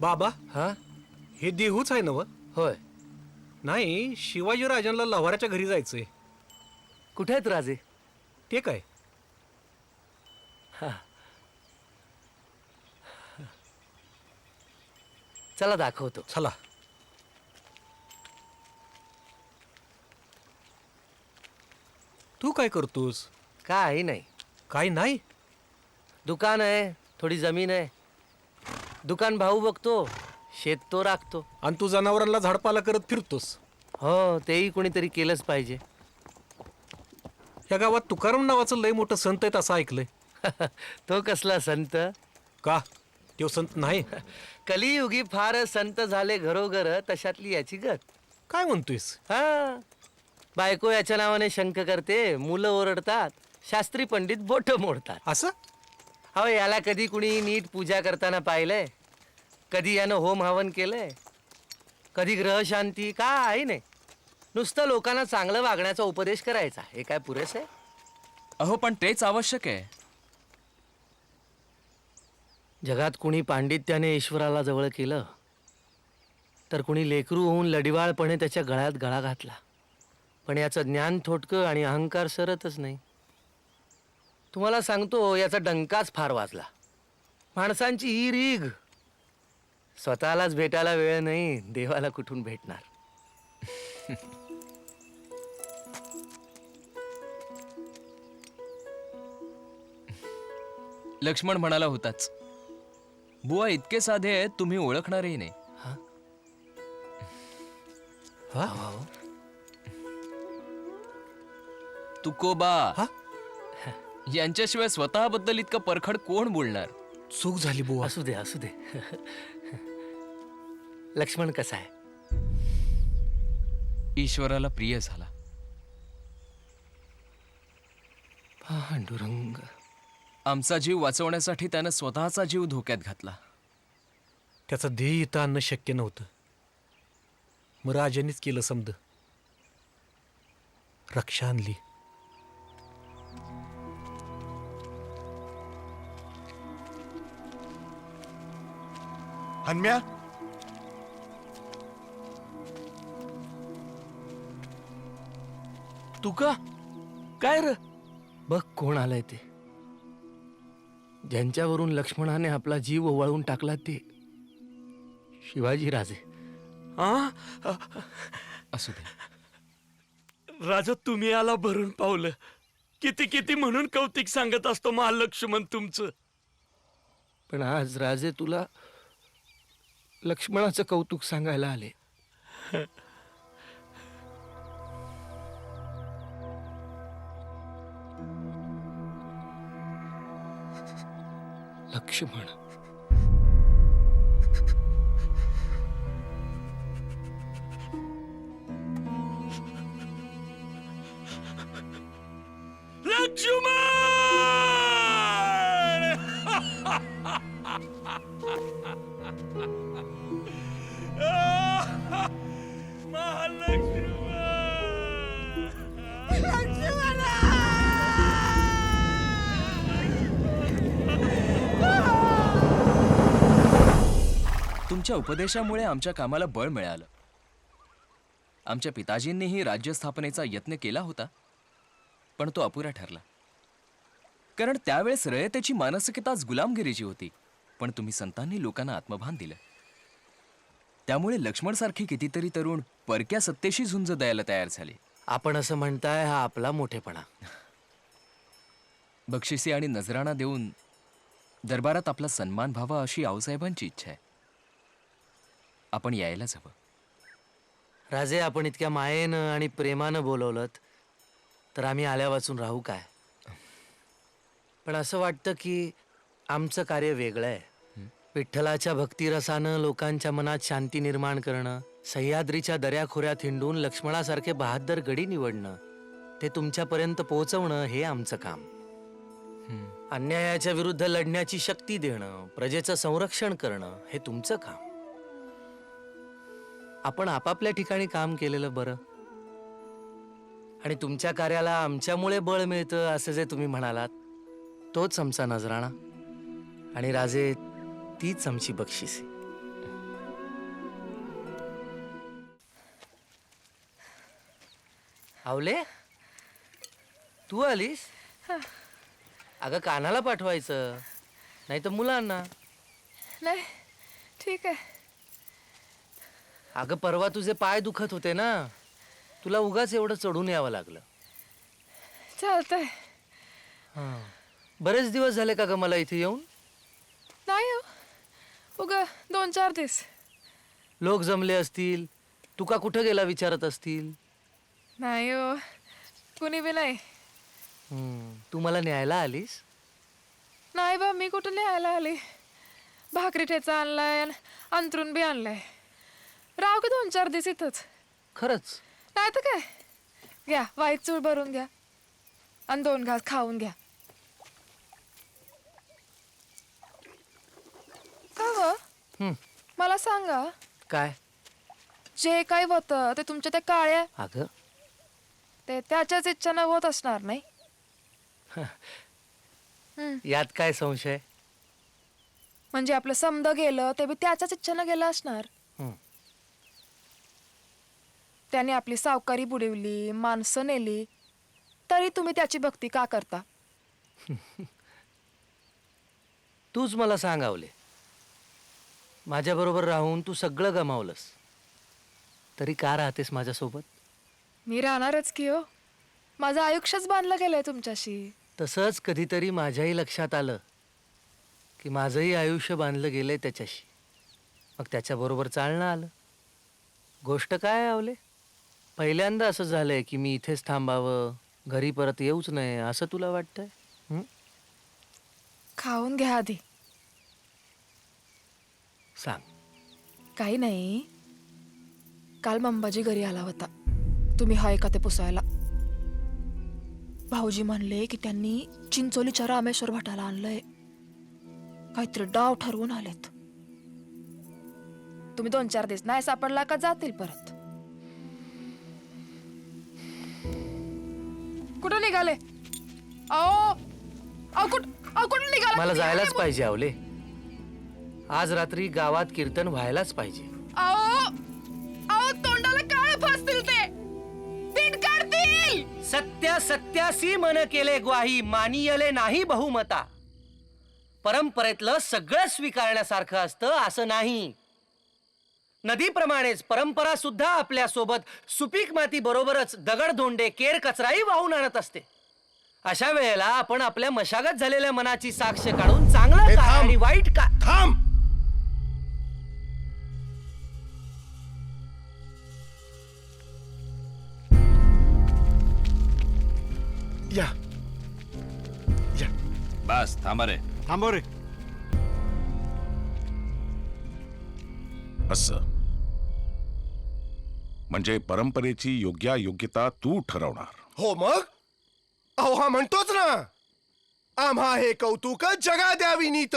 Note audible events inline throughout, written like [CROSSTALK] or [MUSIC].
बाबा हा? हे देहूच आहे ना व होय. नाही शिवाजी राजांना लव्हाराच्या घरी जायचंय. कुठे आहेत राजे? ते काय? चला दाखवतो. चला. तू काय करतोस? काही नाही. काय नाही? दुकान आहे थोडी जमीन आहे. दुकान भाऊ बघतो शेत तो राखतो. आणि तू जनावरांना झाडपाला करत फिरतोस. हो तेही कोणीतरी केलंच पाहिजे. या गावात तुकाराम नावाचं लय मोठं संत आहेत असं ऐकलंय. [LAUGHS] तो कसला संत? का? तो संत नाही? [LAUGHS] कलियुगी फार संत झाले घरोघर तशातली याची गत. काय म्हणतोयस? हा. बायको याच्या नावाने शंक करते मुलं ओरडतात शास्त्री पंडित बोट मोडतात. असं? अहो याला कधी कुणी नीट पूजा करताना पाहिलंय. कधी यानं होम हवन केलंय? कधी ग्रहशांती काय नाही. नुसतं लोकांना चांगलं वागण्याचा उपदेश करायचा. हे काय पुरेस आहे? अहो पण तेच आवश्यक आहे. जगात कुणी पांडित्याने ईश्वराला जवळ केलं तर कुणी लेकरू होऊन लढिवाळपणे त्याच्या गळ्यात गळा घातला. पण याचं ज्ञान थोटकं आणि अहंकार सरतच नाही. तुम्हाला सांगतो याचा डंकाच फार वाजला. माणसांची ही रीग स्वतःलाच भेटायला वेळ नाही देवाला कुठून भेटणार? लक्ष्मण म्हणाला होताच बुवा इतके साधे आहेत तुम्ही ओळखणारही नाही. हा? तुकोबा हा? यांच्याशिवाय स्वतःबद्दल इतकं परखड कोण बोलणार? चूक झाली बुवा. असू दे असू दे. लक्ष्मण कसा आहे? ईश्वराला प्रिय झाला. पांडुरंग. आमचा जीव वाचवण्यासाठी त्यानं स्वतःचा जीव धोक्यात घातला. त्याचं ध्येय इथं आणणं शक्य नव्हतं. मग राजानेच केलं समद. रक्षा आणली. हन्म्या? तू का? काय र? बघ कोण आलंय ते. ज्यांच्यावरून लक्ष्मणाने आपला जीव ओवाळून टाकला ते शिवाजी राजे. असू दे. राजा तुम्ही आला भरून पावलं. किती किती म्हणून कौतिक सांगत असतो महालक्ष्मण तुमचं? पण आज राजे तुला लक्ष्मणाचं कौतुक सांगायला आले. [LAUGHS] लक्ष्मण लक्ष्मण तुमच्या उपदेशामुळे आमच्या कामाला बळ मिळालं. आमच्या पिताजींनीही राज्यस्थापनेचा यत्न केला होता पण तो अपुरा ठरला. कारण त्यावेळेस रयतेची मानसिकताच गुलामगिरीची होती पण तुम्ही संतांनी लोकांना आत्मभान दिलं. त्यामुळे लक्ष्मणसारखे कितीतरी तरुण परक्या सत्तेशी झुंज द्यायला तयार झाले. आपण असं म्हणताय हा आपला मोठेपणा. बक्षिसी आणि नजराणा देऊन दरबारात आपला सन्मान व्हावा अशी आऊसाहेबांची इच्छा आहे. आपण यायलाच हवं. राजे आपण इतक्या मायेनं आणि प्रेमानं बोलवलं तर आम्ही आल्या वाचून राहू काय? पण असं वाटतं की आमचं कार्य वेगळं आहे. विठ्ठलाच्या भक्तिरसानं लोकांच्या मनात शांती निर्माण करणं सह्याद्रीच्या दऱ्याखोऱ्यात हिंडून लक्ष्मणासारखे बहादर गडी निवडणं ते तुमच्यापर्यंत पोहोचवणं हे आमचं काम. अन्यायाच्या विरुद्ध लढण्याची शक्ती देणं प्रजेचं संरक्षण करणं हे तुमचं काम. आपण आपापल्या ठिकाणी काम केलेलं बरं. आणि तुमच्या कार्याला आमच्यामुळे बळ मिळतं असं जे तुम्ही म्हणालात तोच आमचा नजराणा. आणि राजे तीच आमची बक्षीस आवले तू आलीस? अगं कानाला पाठवायचं. नाही तर मुलांना. नाही ठीक आहे. अगं परवा तुझे पाय दुखत होते ना. तुला उगाच एवढं चढून यावं लागलं. चालतंय. हां. बरेच दिवस झाले का ग मला इथे येऊन? नाही हो. उग दोन चार दिवस. लोक जमले असतील. तुका कुठं गेला विचारत असतील? नाही हो. कुणी बी नाही. हम्म, तू मला न्यायला आलीस? नाही बा मी कुठं लिहायला आली? भाकरी ठेचा आणलाय अन अंतरून बी आणलाय. राव की दोन चार दिवस इथंच? खरंच? नाही तर काय? घ्या वाईट चूळ भरून घ्या. आणि दोन घास खाऊन घ्या. का व मला सांगा. काय? जे काही होतं ते तुमच्या त्या काळ्या अगं. ते त्याच्याच इच्छानं होत असणार नाही. [LAUGHS] यात काय संशय? म्हणजे आपलं समद गेलं ते बी त्याच्याच इच्छानं गेलं असणार. त्याने आपली सावकारी बुडवली माणसं नेली. तरी तुम्ही त्याची भक्ती का करता? [LAUGHS] तूच मला सांगावले. माझ्याबरोबर राहून तू सगळं गमावलंस. तरी का राहतेस माझ्यासोबत? मी राहणारच की हो. माझं आयुष्यच बांधलं गेलंय तुमच्याशी. तसंच कधीतरी माझ्याही लक्षात आलं की माझंही आयुष्य बांधलं गेलंय त्याच्याशी. मग त्याच्याबरोबर चालणं आलं. गोष्ट काय आवले? पहिल्यांदा असं झालंय की मी इथेच थांबावं घरी परत येऊच नये असं तुला वाटतंय? हं? खाऊन घ्या आधी. सांग. काही नाही. काल मंबाजी घरी आला होता. तुम्ही हाय का ते पुसायला? भाऊजी म्हणले की त्यांनी चिंचोलीच्या रामेश्वर भटाला आणलंय. काहीतरी डाव ठरवून आलेत. तुम्ही दोन चार दिवस नाही सापडला का जातील परत? कुठं निघाले? अहो अहो कुठ अहो कुठं निघाले? मला जायलाच पाहिजे आवले. आज रात्री गावात कीर्तन व्हायलाच पाहिजे. अहो अहो तोंडाला काळ फासतील ते. पीठ काढतील सत्य सत्यासी मन केले ग्वाही मानियले नाही बहुमता. परंपरेतलं सगळं स्वीकारण्यासारखं असतं असं नाही. नदीप्रमाणेच परंपरा सुद्धा आपल्यासोबत सुपीक माती बरोबरच दगडधोंडे केर कचराही वाहून आणत असते. अशा वेळेला आपण आपल्या मशागत झालेल्या मनाची साक्ष काढून चांगलं काय थांब. आणि वाईट का थांब. या. या. बस थांबा रे. थांबव रे. असं. म्हणजे परंपरेची योग्यायोग्यता तू ठरवणार. हो मग? अहो हा म्हणतोच ना. आम्हा हे कौतुक जगा द्यावी नीत.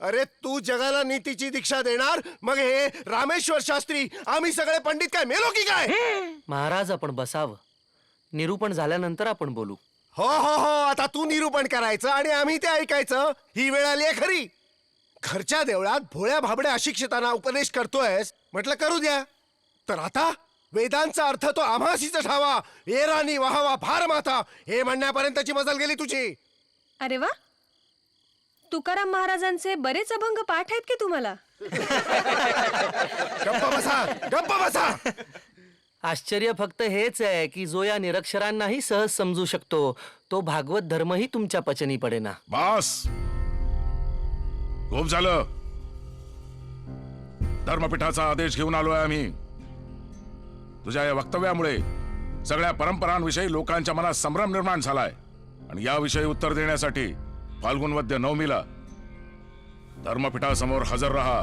अरे तू जगाला नीतीची दीक्षा देणार मग हे रामेश्वर शास्त्री आम्ही सगळे पंडित काय मेलो की काय? महाराज आपण बसावं. निरूपण झाल्यानंतर आपण बोलू. हो हो हो आता तू निरूपण करायचं आणि आम्ही ते ऐकायचं. ही वेळ आली आहे खरी. घरच्या देवळात भोळ्या भाबड्या अशिक्षितांना उपदेश करतोयस. म्हटलं करू द्या. तर आता वेदांचा अर्थ तो आम्हासीच ठावा. एरानी वाहावा फार माथा हे म्हणण्यापर्यंतची मजल गेली तुझी. अरे वा. तुकाराम महाराजांचे बरेच अभंग पाठ आहेत की तुम्हाला? [LAUGHS] गप्प बसा गप्प बसा. आश्चर्य फक्त हेच आहे की जो या निरक्षरांनाही सहज समजू शकतो तो भागवत धर्मही तुमच्या पचनी पडेना. बास. खूप झालं. धर्मपीठाचा आदेश घेऊन आलोय आम्ही. तुझ्या या वक्तव्यामुळे सगळ्या परंपरांविषयी लोकांच्या मनात संभ्रम निर्माण झालाय. आणि याविषयी उत्तर देण्यासाठी फाल्गुन वद्य नवमीला धर्मपीठासमोर हजर राहा.